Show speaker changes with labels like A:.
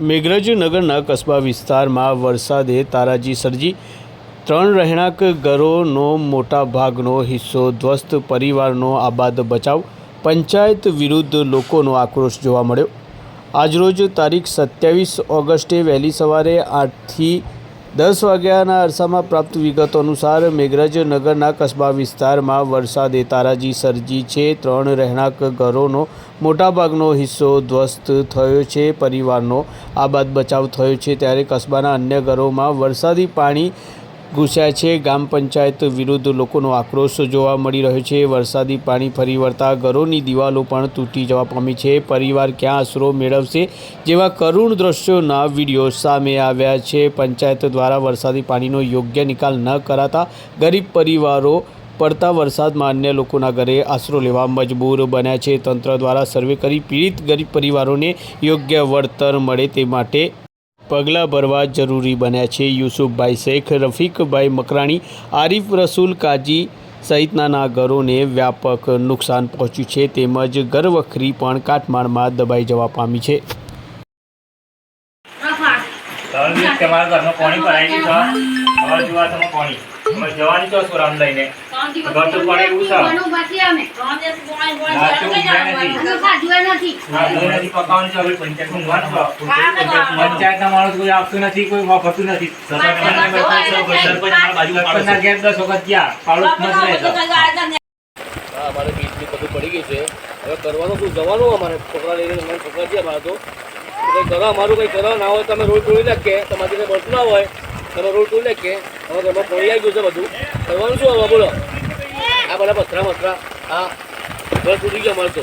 A: મેઘરજનગરના કસ્બા વિસ્તારમાં વરસાદે તારાજી સર્જી. ત્રણ રહેણાંક ઘરોનો મોટા ભાગનો હિસ્સો ધ્વસ્ત, પરિવારનો આબાદ બચાવ, પંચાયત વિરુદ્ધ લોકોનો આક્રોશ જોવા મળ્યો. આજરોજ તારીખ સત્યાવીસ ઓગસ્ટે વહેલી સવારે આઠથી દસ વાગ્યાના અરસામાં પ્રાપ્ત વિગતો અનુસાર મેઘરજ નગરના કસ્બા વિસ્તારમાં વરસાદે તારાજી સર્જી છે. ત્રણ રહેણાંક ઘરોનો મોટાભાગનો હિસ્સો ધ્વસ્ત થયો છે. પરિવારનો આબાદ બચાવ થયો છે. ત્યારે કસ્બાના અન્ય ઘરોમાં વરસાદી પાણી ઘૂસ્યા છે. ગામ પંચાયત વિરુદ્ધ લોકોનો આક્રોશ જોવા મળી રહ્યો છે. વરસાદી પાણી ફરી વળતા ઘરોની દિવાલો પણ તૂટી જવા પામી છે. પરિવાર ક્યાં આશરો મેળવશે જેવા કરુણ દ્રશ્યોના વીડિયો સામે આવ્યા છે. પંચાયત દ્વારા વરસાદી પાણીનો યોગ્ય નિકાલ ન કરાતા ગરીબ પરિવારો પડતા વરસાદમાં અન્ય લોકોના ઘરે આશરો લેવા મજબૂર બન્યા છે. તંત્ર દ્વારા સર્વે કરી પીડિત ગરીબ પરિવારોને યોગ્ય વળતર મળે તે માટે પગલાં ભરવા જરૂરી બન્યા છે. યુસુફભાઈ શેખ રફીકભાઈ મકરાણી આરિફ રસૂલ કાજી સહિતના ઘરોને વ્યાપક નુકસાન પહોંચ્યું છે. તેમજ ઘરવખરી પણ કાટમાળમાં દબાઈ જવા પામી છે.
B: તમારા ઘરમાં પાણી ભરાઈ ગયું છે? હવે જોવા તમે પાણી? હવે જવાની છો સોરામ લઈને? ઘર પડે એવું છે? તો નથી. પકાવવાનું છે, હવે છે. માણસ કોઈ આપતું નથી કોઈ વાપરતું નથી. દસ વખત ગયા. છે.
C: અમારે બીજની બધું પડી ગઈ છે. હવે કરવાનું શું? જવાનું અમારે. છોકરા લઈને મને છોકરા છે અમારે તો. તો કંઈ કરો અમારું કંઈ કરવા ના હોય તમે રોડ તોડી નાખીએ. તમારી કંઈ ના હોય તમે રોડ તોડી નાખીએ. હવે ઘરમાં પોણી ગયું છે બધું. કરવાનું શું હવે? બોલો. આ બધા પથરા મથરા હા. ઘર તૂટી ગયો મળતો